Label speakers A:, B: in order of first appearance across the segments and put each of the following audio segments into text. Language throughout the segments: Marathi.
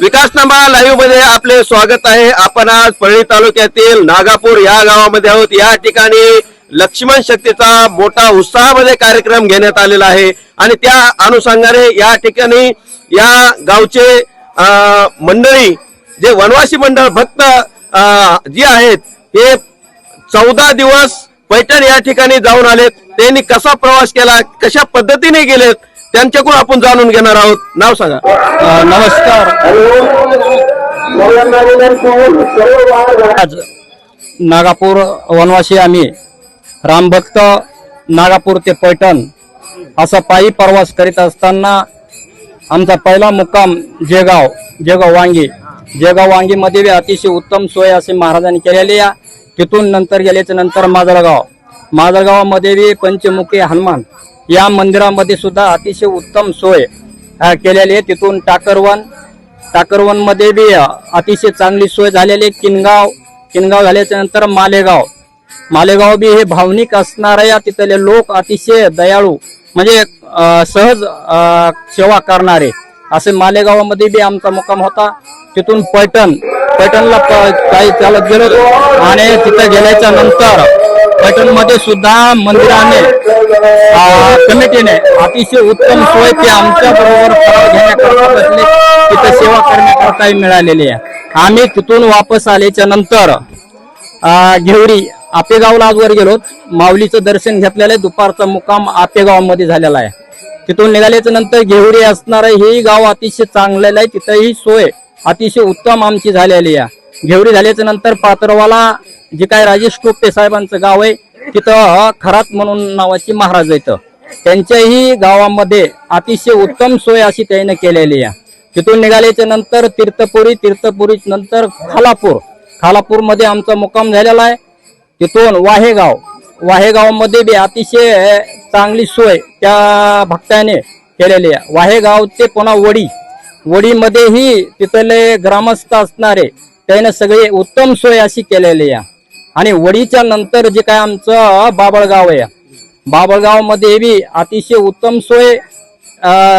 A: विकासनामा लाईव्हमध्ये आपले स्वागत आहे. आपण आज परळी तालुक्यातील नागापूर या गावामध्ये आहोत. या ठिकाणी लक्ष्मण शक्तीचा मोठा उत्साहामध्ये कार्यक्रम घेण्यात आलेला आहे. आणि त्या अनुषंगाने या ठिकाणी या गावचे मंडळी जे वनवासी मंडळ भक्त जी आहेत हे चौदा दिवस पैठण या ठिकाणी जाऊन आलेत. त्यांनी कसा प्रवास केला? कशा पद्धतीने गेलेत? त्यांच्याकडून आपण जाणून घेणार आहोत. नाव सांगा.
B: नमस्कार. आज नागापूर वनवासी आम्ही. रामभक्त नागापूर ते पैठण असा पायी प्रवास करीत असताना आमचा पहिला मुक्काम जेगाव जेगाव वांगी. जेगाव वांगीमध्ये बी अतिशय उत्तम सोय असे महाराजांनी केलेली आहे. तिथून नंतर गेल्याच्यानंतर माजळगाव माजळगावामध्ये पंचमुखी हनुमान. या मंदिरामध्ये सुद्धा अतिशय उत्तम सोय केलेली आहे. तिथून टाकरवन टाकरवनमध्ये बी अतिशय चांगली सोय झालेली आहे. किनगाव किनगाव झाल्याच्यानंतर मालेगाव. मालेगाव बी हे भावनिक असणाऱ्या तिथले लोक अतिशय दयाळू म्हणजे सहज सेवा करणारे. असे मालेगावामध्ये बी आमचा मुक्काम होता. तिथून पैठण पैठणला प- काही चालत गेलो आणि तिथं गेल्याच्यानंतर मध्ये सुद्धा मंदिराने कमिटीने अतिशय उत्तम सोय ते आमच्या बरोबर घेण्याकरता बसले. तिथं सेवा करण्याकरताही मिळालेली आहे. आम्ही तिथून वापस आल्याच्यानंतर घेवरी आपेगावला आजवर गेलो. माऊलीचं दर्शन घेतलेलं आहे. दुपारचा मुक्काम आपेगावमध्ये झालेला आहे. तिथून निघाल्याच्या नंतर घेवरी असणार हे गाव अतिशय चांगलेलं आहे. तिथंही सोय अतिशय उत्तम आमची झालेली आहे. घेवरी झाल्याच्यानंतर पात्रवाला जे काय राजेश टोपे साहेबांचं गाव आहे तिथं खरात म्हणून नावाची महाराज आहेत. त्यांच्याही गावामध्ये अतिशय उत्तम सोय अशी त्याने केलेली आहे. तिथून निघाल्याच्या नंतर तीर्थपुरी तीर्थपुरी नंतर खालापूर. खालापूरमध्ये आमचा मुक्काम झालेला आहे. तिथून वाहेगाव. वाहेगावमध्ये बी अतिशय चांगली सोय त्या भक्ताने केलेली आहे. वाहेगाव ते पुन्हा वडी. वडीमध्येही तिथले ग्रामस्थ असणारे त्याने सगळे उत्तम सोय अशी केलेली आहे. आणि वडीच्या नंतर जे काय आमचं बाबळगाव आहे बाबळगावमध्ये बी अतिशय उत्तम सोय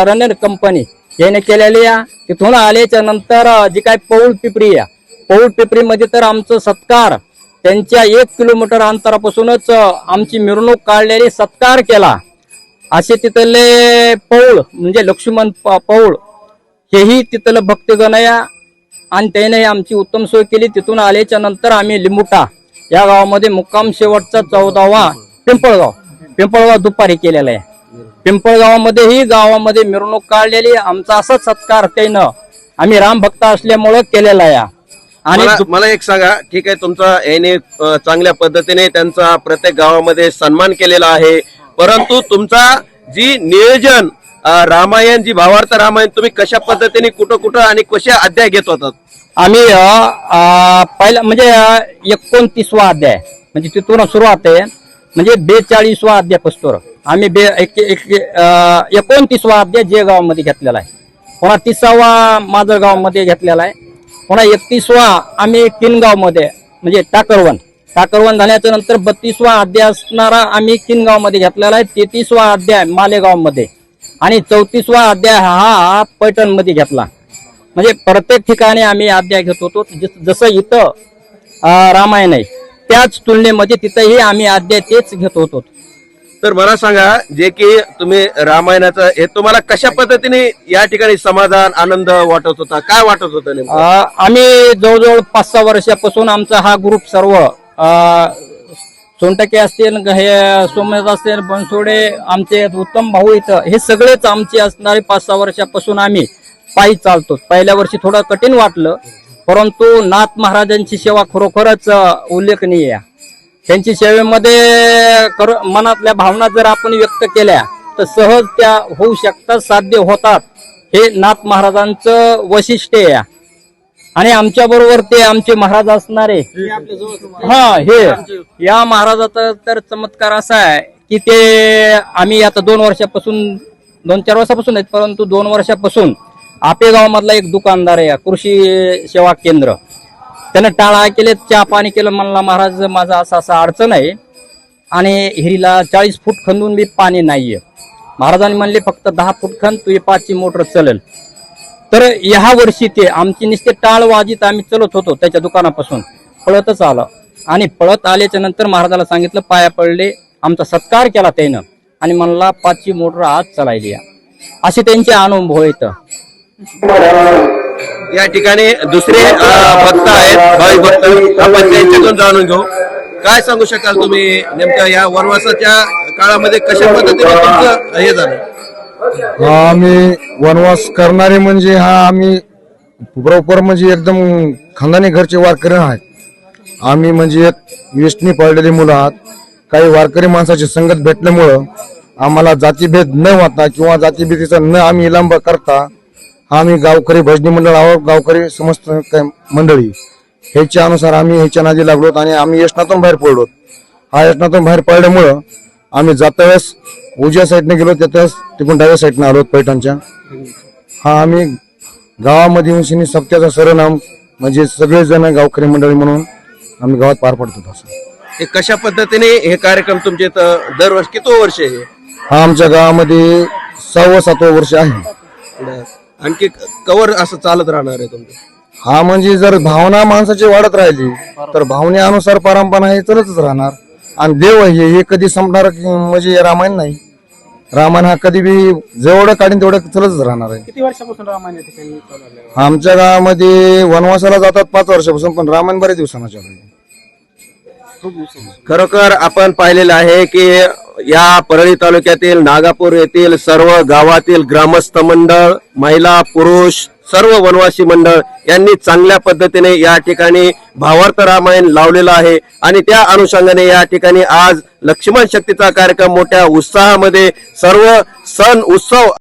B: रनर कंपनी याने केलेली आहे. तिथून आल्याच्यानंतर जी काय पौळ पिपरी आहे पौळ पिपरी मध्ये तर आमचं सत्कार त्यांच्या एक किलोमीटर अंतरापासूनच आमची मिरवणूक काढलेली सत्कार केला. असे तिथले पौळ म्हणजे लक्ष्मण प- पौळ हेही तिथलं भक्तगण या आणि त्याने आमची उत्तम सोय केली. तिथून आल्याच्यानंतर आम्ही लिंबुटा या गावामध्ये मुक्काम शेवटचा चौदावा पिंपळगाव. पिंपळगाव दुपारी केलेला आहे. पिंपळगावामध्येही गावामध्ये मिरवणूक काढलेली. आमचा असाच सत्कार त्यानं आम्ही राम भक्त असल्यामुळं केलेला आहे. आणि
A: मला- एक सांगा. ठीक आहे तुमचा याने चांगल्या पद्धतीने त्यांचा प्रत्येक गावामध्ये सन्मान केलेला आहे. परंतु तुमचा जी नियोजन रामायण जी भावार्थ रामायण तुम्ही कशा पद्धतीने कुठं कुठं आणि कशा अध्याय घेत होतात?
B: आम्ही पहिला म्हणजे एकोणतीसवा अध्याय म्हणजे तिथून सुरुवात आहे. म्हणजे बेचाळीसवा अध्याय पस्तोर आम्ही बे एकोणतीसवा अध्याय जे गावामध्ये घेतलेला आहे. पुन्हा तिसावा माझं गावामध्ये घेतलेला आहे. पुन्हा एकतीसवा आम्ही किनगावमध्ये म्हणजे टाकरवन टाकरवन झाल्याच्यानंतर बत्तीसवा अध्याय असणारा आम्ही किनगावमध्ये घेतलेला आहे. तेहतीसवा अध्याय मालेगावमध्ये. आणि चौतीसवा अध्याय हा पैठणमध्ये घेतला. म्हणजे प्रत्येक ठिकाणी आम्ही अध्याय घेत होतो जस- इथं रामायण आहे त्याच तुलनेमध्ये तिथंही आम्ही अध्याय तेच घेत होतो.
A: तर मला सांगा जे की तुम्ही रामायणाचं हे तुम्हाला कशा पद्धतीने या ठिकाणी समाधान आनंद वाटत होता? काय वाटत होतं
B: आम्ही जवळजवळ पाच सहा वर्षापासून आमचा हा ग्रुप सर्व सोनटके असतील हे सोमनाथ असतील बनसोडे आमचे उत्तम भाऊ इथं हे सगळेच आमचे असणारे पाच सहा वर्षापासून आम्ही पायी चालतो. पहिल्या वर्षी थोडं कठीण वाटलं परंतु नाथ महाराजांची सेवा खरोखरच उल्लेखनीय त्यांची सेवेमध्ये मनातल्या भावना जर आपण व्यक्त केल्या तर सहज त्या होऊ शकतात साध्य होतात. हे नाथ महाराजांचं वैशिष्ट्य आहे. आणि आमच्या बरोबर ते आमचे महाराज असणारे. हा हे या महाराजाचा तर चमत्कार असा आहे की ते आम्ही आता दोन वर्षापासून दोन चार वर्षापासून आहेत परंतु दोन वर्षापासून आपेगाव मधला एक दुकानदार आहे कृषी सेवा केंद्र. त्यानं टाळा केले चहा पाणी केलं म्हणला महाराज माझा असा असा अडचण आहे आणि हिरीला चाळीस फूट खंदून बी पाणी नाहीये. महाराजांनी म्हणले फक्त दहा फूट खंद तुझी पाचची मोटर चलेल. तर ह्या वर्षी ते आमची नुसते टाळ वाजित आम्ही चलत होतो त्याच्या दुकानापासून. पळतच आलं. आणि पळत आल्याच्यानंतर महाराजाला सांगितलं पाया पडले. आमचा सत्कार केला त्यानं. आणि म्हणला पाचची मोटर आज चालायली असे त्यांचे अनुभव येत
A: या ठिकाणी दुसरे भक्त आहेत भाविक भक्त. आपण त्यांच्याकडून जाणून घेऊ. काय सांगू शकाल तुम्ही नेमक्या या वनवासाच्या काळामध्ये कशा पद्धतीने तुमचं हे झालं?
C: हा आम्ही वनवास करणारे म्हणजे हा आम्ही प्रॉपर म्हणजे एकदम खानदानी घरचे वारकरी आहेत. आम्ही म्हणजे एक वेष्टनी पडलेली मुलं आहात. काही वारकरी माणसाची संगत भेटल्यामुळं आम्हाला जातीभेद न होता किंवा जातीभेदीचा न आम्ही विलंब करता हा आम्ही गावकरी भजनी मंडळ आहोत गावकरी समस्त काय मंडळी. ह्याच्या अनुसार आम्ही ह्याच्या नादी लागलोत आणि आम्ही यशनातून बाहेर पडलो हा यशनातून बाहेर पडल्यामुळं आम्ही जाता वेळेस उजव्या साईडने गेलो त्याच्याच तिकडून डाव्या साईडने आलो पैठणच्या. हा आम्ही गावामध्ये येऊन शिनी सप्त्याचा सरनाम म्हणजे सगळे जण गावकरी मंडळी म्हणून आम्ही गावात पार पडतो असं.
A: हे कशा पद्धतीने हे कार्यक्रम तुमचे इथं दरवर्षी किती वर्ष आहे? हे?
C: हा आमच्या गावामध्ये सहावं सातवं वर्ष आहे.
A: आणखी कवर असं चालत राहणार आहे तुमचं?
C: हा म्हणजे जर भावना माणसाची वाढत राहिली तर भावनेनुसार परंपरा हे चालतच राहणार. आणि देव हे हे कधी संपणार म्हणजे रामायण नाही. रामायण हा कधी बी जेवढं काढीन तेवढं चालतच राहणार आहे.
D: किती वर्षापासून रामायण या ठिकाणी चालू आहे?
C: आमच्या गावामध्ये वनवासाला जातात पाच वर्षापासून पण रामायण बऱ्याच दिवसांना चालू आहे.
A: खरोखर आपण पाहिलेलं आहे की या परळी तालुक्यातील नागापूर येथील सर्व गावातील ग्रामस्थ मंडळ महिला पुरुष सर्व वनवासी मंडळ यांनी चांगल्या पद्धतीने या ठिकाणी भावार्थ रामायण लावलेलं आहे. आणि त्या अनुषंगाने या ठिकाणी आज लक्ष्मण शक्तीचा कार्यक्रम मोठ्या उत्साहामध्ये सर्व सण उत्सव